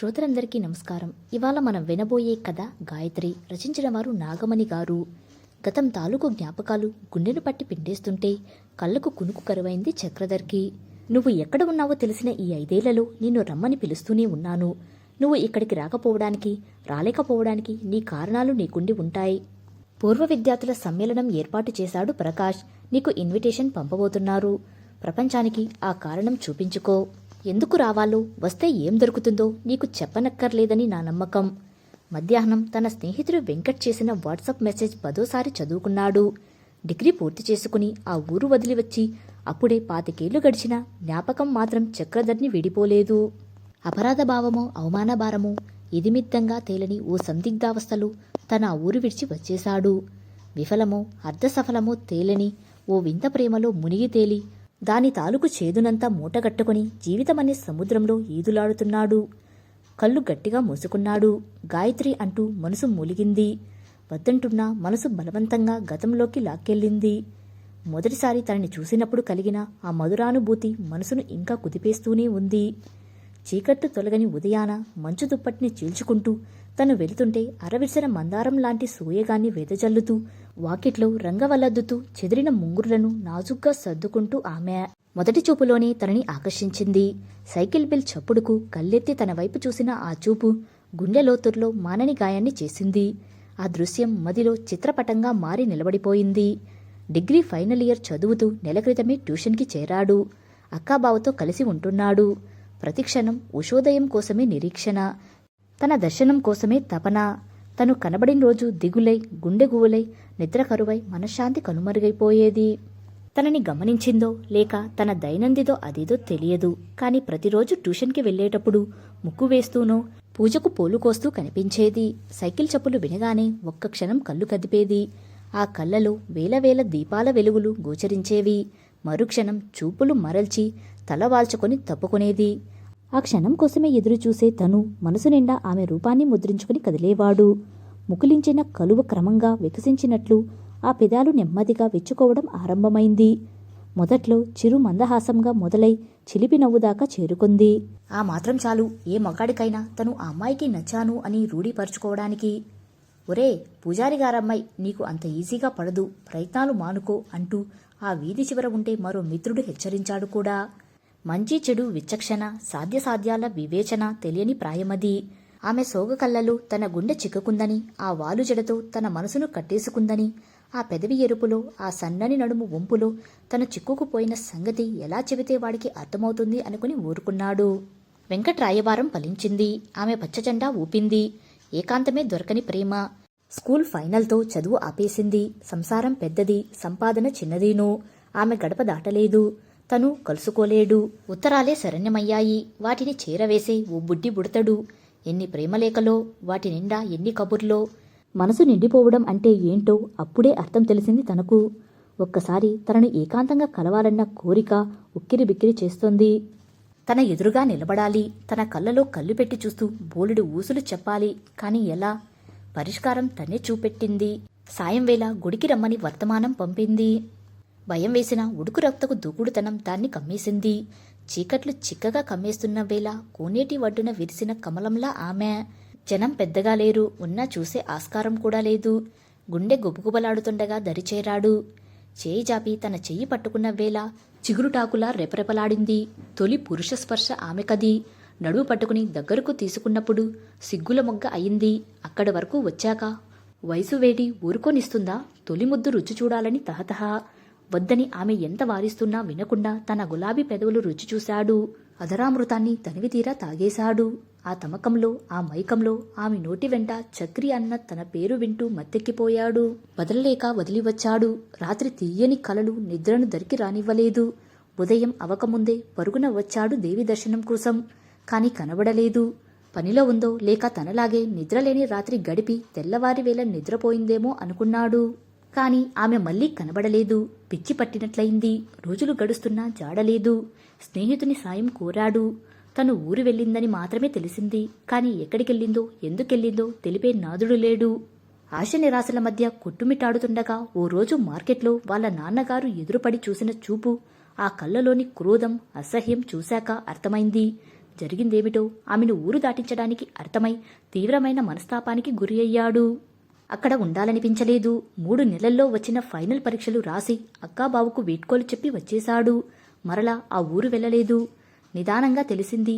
శ్రోతలందరికీ నమస్కారం. ఇవాళ మనం వినబోయే కథ గాయత్రి రచించిన వారు నాగమణి గారు. గతం తాలూకు జ్ఞాపకాలు గుండెను పట్టి పిండేస్తుంటే కళ్ళకు కునుకు కరువైంది చక్రధర్కి. నువ్వు ఎక్కడ ఉన్నావో తెలిసిన ఈ ఐదేళ్ళలో నిన్ను రమ్మని పిలుస్తూనే ఉన్నాను. నువ్వు ఇక్కడికి రాకపోవడానికి రాలేకపోవడానికి నీ కారణాలు నీకుండి ఉంటాయి. పూర్వ విద్యార్థుల సమ్మేళనం ఏర్పాటు చేశాడు ప్రకాష్. నీకు ఇన్విటేషన్ పంపబోతున్నారు. ప్రపంచానికి ఆ కారణం చూపించుకో. ఎందుకు రావాలో వస్తే ఏం దొరుకుతుందో నీకు చెప్పనక్కర్లేదని నా నమ్మకం. మధ్యాహ్నం తన స్నేహితుడు వెంకట్ చేసిన వాట్సాప్ మెసేజ్ పదోసారి చదువుకున్నాడు. డిగ్రీ పూర్తి చేసుకుని ఆ ఊరు వదిలి వచ్చి అప్పుడే పాతికేళ్ళు గడిచిన జ్ఞాపకం మాత్రం చక్రధర్ని విడిపోలేదు. అపరాధ భావమో అవమాన భారమో ఇదిమిత్తంగా తేలని ఓ సందిగ్ధావస్థలో తన ఆ ఊరు విడిచి వచ్చేశాడు. విఫలమో అర్ధసఫలమో తేలని ఓ వింత ప్రేమలో మునిగి తేలి దాని తాలూకు చేదునంతా మూటగట్టుకుని జీవితమనే సముద్రంలో ఈదులాడుతున్నాడు. కళ్ళు గట్టిగా మూసుకున్నాడు. గాయత్రి అంటూ మనసు మూలిగింది. వద్దంటున్నా మనసు బలవంతంగా గతంలోకి లాక్కెళ్ళింది. మొదటిసారి తనని చూసినప్పుడు కలిగిన ఆ మధురానుభూతి మనసును ఇంకా కుదిపేస్తూనే ఉంది. చీకట్టు తొలగని ఉదయాన మంచు దుప్పటిని చీల్చుకుంటూ తను వెళుతుంటే అరవిసిన మందారం లాంటి సూయగాన్ని వెదజల్లుతూ వాకిట్లో రంగవల్లద్దుతూ చెదిరిన ముంగురులను నాజుగ్గా సర్దుకుంటూ ఆమె మొదటి చూపులోనే తనని ఆకర్షించింది. సైకిల్ బిల్ చప్పుడుకు కళ్ళెత్తి తన వైపు చూసిన ఆ చూపు గుండె లోతుర్లో మానని గాయాన్ని చేసింది. ఆ దృశ్యం మదిలో చిత్రపటంగా మారి నిలబడిపోయింది. డిగ్రీ ఫైనల్ ఇయర్ చదువుతూ నెల క్రితమే ట్యూషన్కి చేరాడు. అక్కాబావతో కలిసి ఉంటున్నాడు. ప్రతిక్షణం ఉషోదయం కోసమే నిరీక్షణ తన దర్శనం కోసమే తపన. తను కనబడిన రోజు దిగులై గుండె గువులై నిద్ర కరువై మనశ్శాంతి కనుమరుగైపోయేది. తనని గమనించిందో లేక తన దైనందిదో అదేదో తెలియదు. కాని ప్రతిరోజు ట్యూషన్కి వెళ్ళేటప్పుడు ముక్కు వేస్తూనో పూజకు పోలుకోస్తూ కనిపించేది. సైకిల్ చప్పులు వినగానే ఒక్క క్షణం కళ్ళు కదిపేది. ఆ కళ్ళలో వేల వేల దీపాల వెలుగులు గోచరించేవి. మరుక్షణం చూపులు మరల్చి తల వాల్చుకొని తప్పుకునేది. ఆ క్షణం కోసమే ఎదురు చూసే తను మనసు నిండా ఆమె రూపాన్ని ముద్రించుకుని కదిలేవాడు. ముకులించిన కలువ క్రమంగా వికసించినట్లు ఆ పెదాలు నెమ్మదిగా విచ్చుకోవడం ఆరంభమైంది. మొదట్లో చిరు మందహాసంగా మొదలై చిలిపి నవ్వుదాకా చేరుకుంది. ఆ మాత్రం చాలు ఏ మగాడికైనా తను ఆ అమ్మాయికి నచ్చాను అని రూఢీపరుచుకోవడానికి. ఒరే పూజారి గారమ్మాయి నీకు అంత ఈజీగా పడదు ప్రయత్నాలు మానుకో అంటూ ఆ వీధి చివర ఉంటే మరో మిత్రుడు హెచ్చరించాడు కూడా. మంచి చెడు విచక్షణ సాధ్యసాధ్యాల వివేచన తెలియని ప్రాయమది. ఆమె సోగ కళ్ళలు తన గుండె చిక్కుకుందని ఆ వాలు జడతో తన మనసును కట్టేసుకుందని ఆ పెదవి ఎరుపులో ఆ సన్నని నడుము వంపులో తను చిక్కుకుపోయిన సంగతి ఎలా చెబితే వాడికి అర్థమవుతుంది అనుకుని ఊరుకున్నాడు. వెంకట్రాయవారం ఫలించింది. ఆమె పచ్చజెండా ఊపింది. ఏకాంతమే దొరకని ప్రేమ. స్కూల్ ఫైనల్తో చదువు ఆపేసింది. సంసారం పెద్దది. సంపాదన చిన్నదీను. ఆమె గడప దాటలేదు. తను కలుసుకోలేడు. ఉత్తరాలే శరణ్యమయ్యాయి. వాటిని చేరవేసే ఓ బుడ్డి బుడతడు. ఎన్ని ప్రేమలేఖలో వాటి నిండా ఎన్ని కబుర్లో. మనసు నిండిపోవడం అంటే ఏంటో అప్పుడే అర్థం తెలిసింది తనకు. ఒక్కసారి తనను ఏకాంతంగా కలవాలన్న కోరిక ఉక్కిరి బిక్కిరి చేస్తోంది. తన ఎదురుగా నిలబడాలి. తన కళ్ళలో కళ్ళు పెట్టి చూస్తూ బోలెడు ఊసులు చెప్పాలి. కాని ఎలా? పరిష్కారం తనే చూపెట్టింది. సాయం వేళ గుడికి రమ్మని వర్తమానం పంపింది. భయం వేసిన ఉడుకు రక్తకు దూకుడుతనం దాన్ని కమ్మేసింది. చీకట్లు చిక్కగా కమ్మేస్తున్న వేళ కోనేటి ఒడ్డున విరిసిన కమలంలా ఆమె జనం పెద్దగా లేరు. ఉన్నా చూసే ఆస్కారం కూడా లేదు. గుండె గుబగుబలాడుతుండగా దరిచేరాడు. చేయి జాపి తన చెయ్యి పట్టుకున్న వేళ చిగురుటాకులా రెపరెపలాడింది. తొలి పురుష స్పర్శ ఆమెకది నడువు పట్టుకుని దగ్గరకు తీసుకున్నప్పుడు సిగ్గుల మొగ్గ అయింది. అక్కడి వరకు వచ్చాక వయసు వేడి ఊరుకొనిస్తుందా? తొలి ముద్దు రుచి చూడాలని తహతహ. వద్దని ఆమె ఎంత వారిస్తున్నా వినకుండా తన గులాబీ పెదవులు రుచి చూశాడు. అధరామృతాన్ని తనివి తీరా తాగేశాడు. ఆ తమకంలో ఆ మైకంలో ఆమె నోటి వెంట చక్రి అన్న తన పేరు వింటూ మత్తెక్కిపోయాడు. వదలలేక వదిలి వచ్చాడు రాత్రి తీయని కలలు నిద్రను దరికి రానివ్వలేదు. ఉదయం అవకముందే పరుగున వచ్చాడు దేవి దర్శనం కోసం. కాని కనబడలేదు. పనిలో ఉందో లేక తనలాగే నిద్రలేని రాత్రి గడిపి తెల్లవారి వేళ నిద్రపోయిందేమో అనుకున్నాడు. కాని ఆమె మళ్ళీ కనబడలేదు. పిచ్చి పట్టినట్లయింది. రోజులు గడుస్తున్నా జాడలేదు. స్నేహితుని సాయం కోరాడు. తను ఊరు వెళ్ళిందని మాత్రమే తెలిసింది. కాని ఎక్కడికెళ్ళిందో ఎందుకెళ్ళిందో తెలిపే నాదుడు లేడు. ఆశ నిరాశల మధ్య కొట్టుమిట్టాడుతుండగా ఓ రోజు మార్కెట్లో వాళ్ళ నాన్నగారు ఎదురుపడి చూసిన చూపు ఆ కళ్ళలోని క్రోధం అసహ్యం చూశాక అర్థమైంది. జరిగిందేమిటో ఆమెను ఊరు దాటించడానికి అర్థమై తీవ్రమైన మనస్తాపానికి గురి అయ్యాడు. అక్కడ ఉండాలనిపించలేదు. మూడు నెలల్లో వచ్చిన ఫైనల్ పరీక్షలు రాసి అక్కాబావుకు వీడ్కోలు చెప్పి వచ్చేశాడు. మరలా ఆ ఊరు వెళ్ళలేదు. నిదానంగా తెలిసింది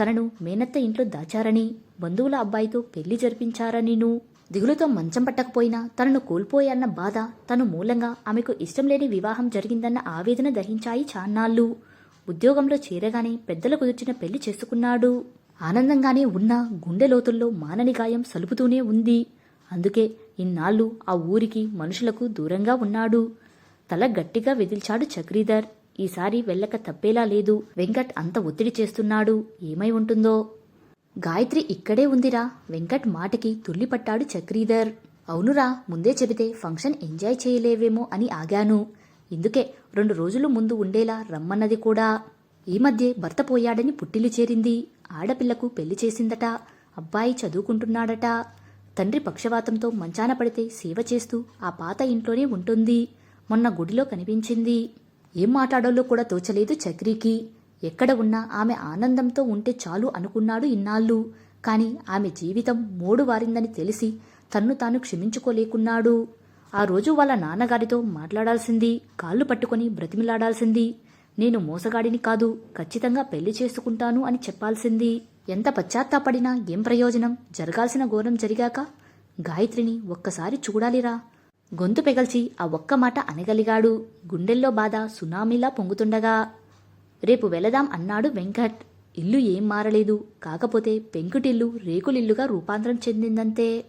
తనను మేనత్త ఇంట్లో దాచారని బంధువుల అబ్బాయితో పెళ్ళి జరిపించారనిను దిగులుతో మంచం పట్టకపోయినా తనను కోల్పోయాన్న బాధ తను మూలంగా ఆమెకు ఇష్టం లేని వివాహం జరిగిందన్న ఆవేదన దహించాయి చాన్నాళ్ళు. ఉద్యోగంలో చేరగానే పెద్దలు కుదిర్చిన పెళ్ళి చేసుకున్నాడు. ఆనందంగానే ఉన్న గుండె లోతుల్లో మానని గాయం సలుపుతూనే ఉంది. అందుకే ఇన్నాళ్ళు ఆ ఊరికి మనుషులకు దూరంగా ఉన్నాడు. తల గట్టిగా వెదిల్చాడు చక్రీధర్. ఈసారి వెళ్ళక తప్పేలా లేదు. వెంకట్ అంత ఒత్తిడి చేస్తున్నాడు. ఏమై ఉంటుందో? గాయత్రి ఇక్కడే ఉందిరా. వెంకట్ మాటకి తుల్లిపట్టాడు చక్రీధర్. అవునురా ముందే చెబితే ఫంక్షన్ ఎంజాయ్ చేయలేవేమో అని ఆగాను. ఇందుకే రెండు రోజులు ముందు ఉండేలా రమ్మన్నది కూడా. ఈ మధ్య భర్త పోయాడని పుట్టిల్లు చేరింది. ఆడపిల్లకు పెళ్ళి చేసిందట. అబ్బాయి చదువుకుంటున్నాడట. తండ్రి పక్షవాతంతో మంచాన పడితే సేవ చేస్తూ ఆ పాత ఇంట్లోనే ఉంటుంది. మొన్న గుడిలో కనిపించింది. ఏం మాట్లాడాలో కూడా తోచలేదు చక్రికి. ఎక్కడ ఉన్నా ఆమె ఆనందంతో ఉంటే చాలు అనుకున్నాడు ఇన్నాళ్ళు. కాని ఆమె జీవితం మూడు వారిందని తెలిసి తన్ను తాను క్షమించుకోలేకున్నాడు. ఆ రోజు వాళ్ళ నాన్నగారితో మాట్లాడాల్సింది కాళ్ళు పట్టుకొని బ్రతిమిలాడాల్సింది. నేను మోసగాడిని కాదు ఖచ్చితంగా పెళ్ళి చేసుకుంటాను అని చెప్పాల్సింది. ఎంత పశ్చాత్తాపడినా ఏం ప్రయోజనం? జరగాల్సిన ఘోరం జరిగాక? గాయత్రిని ఒక్కసారి చూడాలిరా. గొంతు పెగల్చి ఆ ఒక్క మాట అనగలిగాడు. గుండెల్లో బాధ సునామీలా పొంగుతుండగా. రేపు వెళదాం అన్నాడు వెంకట్. ఇల్లు ఏం మారలేదు. కాకపోతే పెంకుటిల్లు రేకులిల్లుగా రూపాంతరం చెందిందంతే.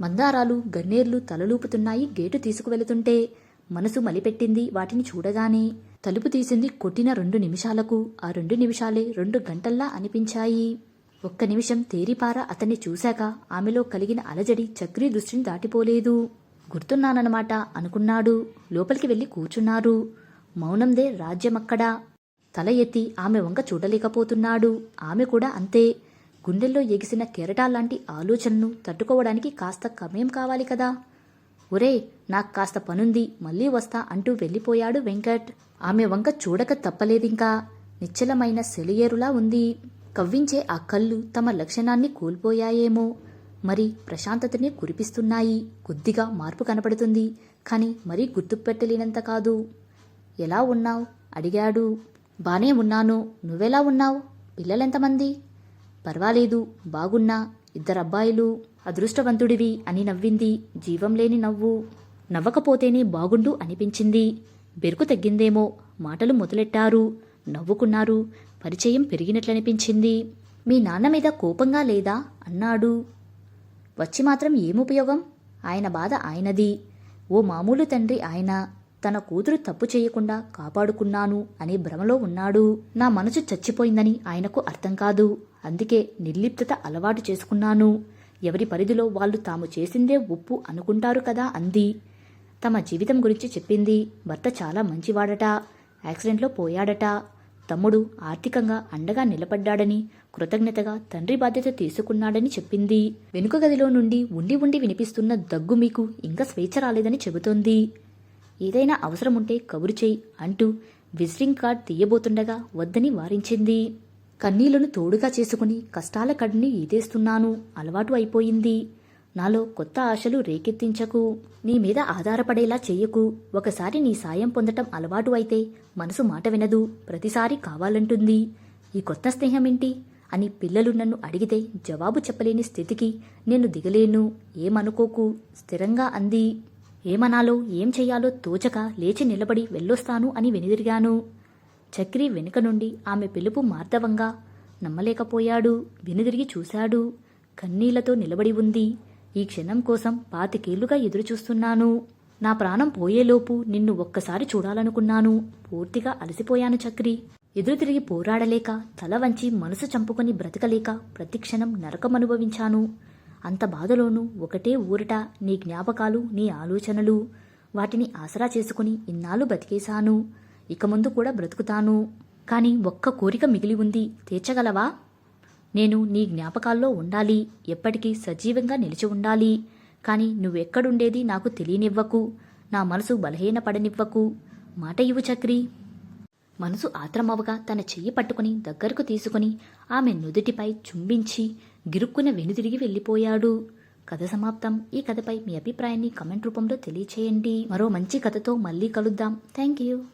మందారాలు గన్నేర్లు తలలూపుతున్నాయి గేటు తీసుకువెళుతుంటే. మనసు మలిపెట్టింది వాటిని చూడగానే. తలుపు తీసింది కొట్టిన రెండు నిమిషాలకు. ఆ రెండు నిమిషాలే రెండు గంటల్లా అనిపించాయి. ఒక్క నిమిషం తేరిపార అతన్ని చూశాక ఆమెలో కలిగిన అలజడి చక్రీ దృష్టిని దాటిపోలేదు. గుర్తున్నానన్నమాట అనుకున్నాడు. లోపలికి వెళ్ళి కూర్చున్నారు. మౌనందే రాజ్యమక్కడా? తల ఎత్తి ఆమె వంక చూడలేకపోతున్నాడు. ఆమె కూడా అంతే. గుండెల్లో ఎగిసిన కెరటాల్లాంటి ఆలోచనను తట్టుకోవడానికి కాస్త సమయం కావాలి కదా. ఒరే నాకు కాస్త పనుంది మళ్ళీ వస్తా అంటూ వెళ్ళిపోయాడు వెంకట్. ఆమె వంక చూడక తప్పలేదింకా. నిశ్చలమైన సెలియేరులా ఉంది. కవ్వించే ఆ కళ్ళు తమ లక్షణాన్ని కోల్పోయాయేమో. మరి ప్రశాంతతని కురిపిస్తున్నాయి. కొద్దిగా మార్పు కనపడుతుంది. కానీ మరీ గుర్తుపెట్టలేనంత కాదు. ఎలా ఉన్నావు? అడిగాడు. బానే ఉన్నాను. నువ్వెలా ఉన్నావు? పిల్లలెంతమంది? పర్వాలేదు. బాగున్నా. ఇద్దరబ్బాయిలు. అదృష్టవంతుడివి అని నవ్వింది. జీవం లేని నవ్వు. నవ్వకపోతేనే బాగుండు అనిపించింది. బెరుకు తగ్గిందేమో. మాటలు మొదలెట్టారు. నవ్వుకున్నారు. పరిచయం పెరిగినట్లనిపించింది. మీ నాన్న మీద కోపంగా లేదా? అన్నాడు. వచ్చి మాత్రం ఏముపయోగం ఆయన బాధ ఆయనది. ఓ మామూలు తండ్రి ఆయన. తన కూతురు తప్పు చేయకుండా కాపాడుకున్నాను అనే భ్రమలో ఉన్నాడు. నా మనసు చచ్చిపోయిందని ఆయనకు అర్థం కాదు. అందుకే నిర్లిప్తత అలవాటు చేసుకున్నాను. ఎవరి పరిధిలో వాళ్ళు తాము చేసిందే ఉప్పు అనుకుంటారు కదా అంది. తమ జీవితం గురించి చెప్పింది. భర్త చాలా మంచివాడట. యాక్సిడెంట్లో పోయాడట. తమ్ముడు ఆర్థికంగా అండగా నిలబడ్డాడని కృతజ్ఞతగా తండ్రి బాధ్యత తీసుకున్నాడని చెప్పింది. వెనుక గదిలో నుండి ఉండి ఉండి వినిపిస్తున్న దగ్గు మీకు ఇంకా స్వేచ్ఛ రాలేదని చెబుతోంది. ఏదైనా అవసరం ఉంటే కబురు చేయి అంటూ విజిటింగ్ కార్డ్ తీయబోతుండగా వద్దని వారించింది. కన్నీళ్ళను తోడుగా చేసుకుని కష్టాల కడిని ఈదేస్తున్నాను. అలవాటు అయిపోయింది. నాలో కొత్త ఆశలు రేకెత్తించకు. నీ మీద ఆధారపడేలా చెయ్యకు ఒకసారి నీ సాయం పొందటం అలవాటు అయితే మనసు మాట వినదు. ప్రతిసారి కావాలంటుంది. ఈ కొత్త స్నేహమేంటి? అని పిల్లలు నన్ను అడిగితే జవాబు చెప్పలేని స్థితికి నేను దిగలేను. ఏమనుకోకు? స్థిరంగా అంది. ఏమనాలో ఏం చెయ్యాలో తోచక లేచి నిలబడి వెళ్ళొస్తాను అని వెనుదిరిగాను. చక్రి వెనుక నుండి ఆమె పిలుపు మార్దవంగా నమ్మలేకపోయాడు. వెనుదిరిగి చూశాడు. కన్నీళ్ళతో నిలబడి ఉంది. ఈ క్షణం కోసం పాతికేళ్ళుగా ఎదురుచూస్తున్నాను. నా ప్రాణం పోయేలోపు నిన్ను ఒక్కసారి చూడాలనుకున్నాను. పూర్తిగా అలసిపోయాను చక్రి. ఎదురు తిరిగి పోరాడలేక తల వంచి మనసు చంపుకొని బ్రతకలేక ప్రతిక్షణం నరకమనుభవించాను అంత బాధలోనూ ఒకటే ఊరట నీ జ్ఞాపకాలు నీ ఆలోచనలు. వాటిని ఆసరా చేసుకుని ఇన్నాళ్ళు బతికేశాను. ఇక ముందు కూడా బ్రతుకుతాను. కానీ ఒక్క కోరిక మిగిలి ఉంది. తీర్చగలవా? నేను నీ జ్ఞాపకాల్లో ఉండాలి. ఎప్పటికీ సజీవంగా నిలిచి ఉండాలి. కానీ నువ్వెక్కడుండేది నాకు తెలియనివ్వకు. నా మనసు బలహీనపడనివ్వకు. మాట ఇవ్వు చక్రి. మనసు ఆత్రమవగా తన చెయ్యి పట్టుకుని దగ్గరకు తీసుకుని ఆమె నుదుటిపై చుంబించి గిరుక్కున వెనుదిరిగి వెళ్ళిపోయాడు. కథ సమాప్తం. ఈ కథపై మీ అభిప్రాయాన్ని కమెంట్ రూపంలో తెలియచేయండి. మరో మంచి కథతో మళ్ళీ కలుద్దాం. Thank you